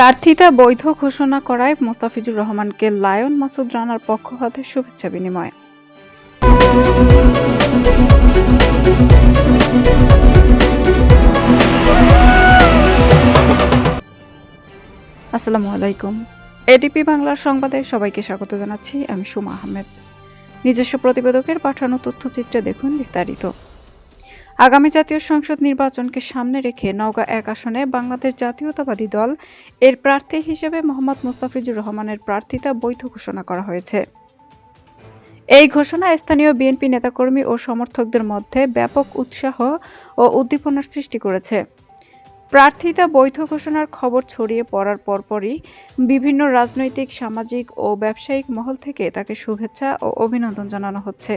প্রার্থিতা বৈধ ঘোষণা করায় মোস্তাফিজুর রহমানকে লায়ন মাসুদ রানার পক্ষ হতে শুভেচ্ছা বিনিময়। আসসালামু আলাইকুম। এডিপি বাংলার সংবাদে সবাইকে স্বাগত জানাচ্ছি, আমি সুমা আহমেদ। নিজস্ব প্রতিবেদকের পাঠানো তথ্যচিত্রে দেখুন বিস্তারিত। আগামী জাতীয় সংসদ নির্বাচনকে সামনে রেখে নওগাঁ এক আসনে বাংলাদেশ জাতীয়তাবাদী দল এর প্রার্থী হিসেবে মোহাম্মদ মুস্তাফিজুর রহমানের প্রার্থিতা বৈধ ঘোষণা করা হয়েছে। এই ঘোষণা স্থানীয় বিএনপি নেতাকর্মী ও সমর্থকদের মধ্যে ব্যাপক উৎসাহ ও উদ্দীপনার সৃষ্টি করেছে। প্রার্থিতা বৈধ ঘোষণার খবর ছড়িয়ে পড়ার পরপরই বিভিন্ন রাজনৈতিক, সামাজিক ও ব্যবসায়িক মহল থেকে তাকে শুভেচ্ছা ও অভিনন্দন জানানো হচ্ছে।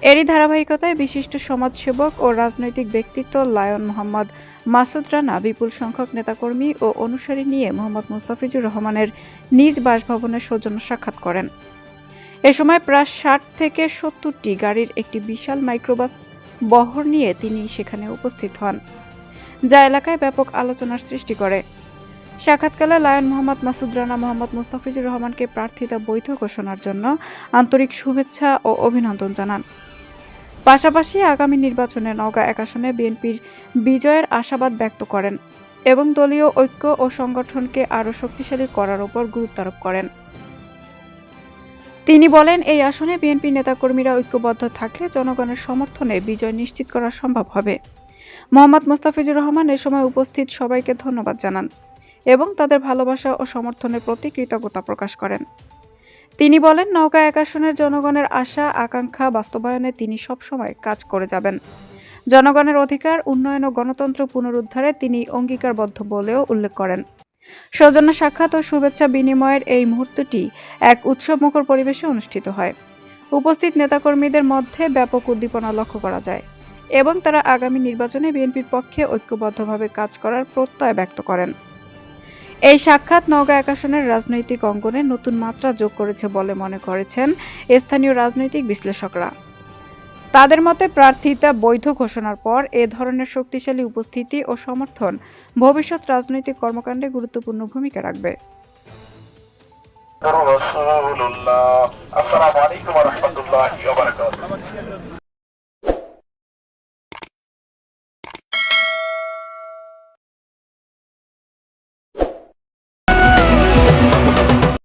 এরই ধারাবাহিকতায় বিশিষ্ট সমাজসেবক ও রাজনৈতিক ব্যক্তিত্ব লায়ন মোহাম্মদ মাসুদ রানা, বিপুল সংখ্যক নেতাকর্মী ও অনুসারী নিয়ে মোহাম্মদ মুস্তাফিজুর রহমানের নিজ বাসভবনে সৌজন্য সাক্ষাৎ করেন। এ সময় প্রায় ষাট থেকে সত্তরটি গাড়ির একটি বিশাল মাইক্রোবাস বহর নিয়ে তিনি সেখানে উপস্থিত হন, যা এলাকায় ব্যাপক আলোচনার সৃষ্টি করে। সাক্ষাৎকালে লায়ন মোহাম্মদ মাসুদ রানা মোহাম্মদ মুস্তাফিজুর রহমানকে প্রার্থিতা বৈধ ঘোষণার জন্য আন্তরিক শুভেচ্ছা ও অভিনন্দন জানান। পাশাপাশি আগামী নির্বাচনে নওগাঁ এক আসনে বিএনপির বিজয়ের আশাবাদ ব্যক্ত করেন এবং দলীয় ঐক্য ও সংগঠনকে আরও শক্তিশালী করার উপর গুরুত্ব আরোপ করেন। তিনি বলেন, এই আসনে বিএনপি নেতাকর্মীরা ঐক্যবদ্ধ থাকলে জনগণের সমর্থনে বিজয় নিশ্চিত করা সম্ভব হবে। মোহাম্মদ মুস্তাফিজুর রহমান এ সময় উপস্থিত সবাইকে ধন্যবাদ জানান। এবং তাদের ভালোবাসা ও সমর্থনের প্রতি কৃতজ্ঞতা প্রকাশ করেন। তিনি বলেন, নৌকা এক আসনের জনগণের আশা, আকাঙ্ক্ষা বাস্তবায়নে তিনি সবসময় কাজ করে যাবেন। জনগণের অধিকার, উন্নয়ন ও গণতন্ত্র পুনরুদ্ধারে তিনি অঙ্গীকারবদ্ধ বলেও উল্লেখ করেন। সৌজন্য সাক্ষাৎ ও শুভেচ্ছা বিনিময়ের এই মুহূর্তটি এক উৎসবমুখর পরিবেশে অনুষ্ঠিত হয়। উপস্থিত নেতাকর্মীদের মধ্যে ব্যাপক উদ্দীপনা লক্ষ্য করা যায় এবং তারা আগামী নির্বাচনে বিএনপির পক্ষে ঐক্যবদ্ধভাবে কাজ করার প্রত্যয় ব্যক্ত করেন। এই সাক্ষাৎ নওগাঁ এক আসনের রাজনৈতিক অঙ্গনে নতুন মাত্রা যোগ করেছে বলে মনে করেছেন স্থানীয় রাজনৈতিক বিশ্লেষকরা। তাদের মতে প্রার্থিতা বৈধ ঘোষণার পর এ ধরনের শক্তিশালী উপস্থিতি ও সমর্থন ভবিষ্যৎ রাজনৈতিক কর্মকাণ্ডে গুরুত্বপূর্ণ ভূমিকা রাখবে।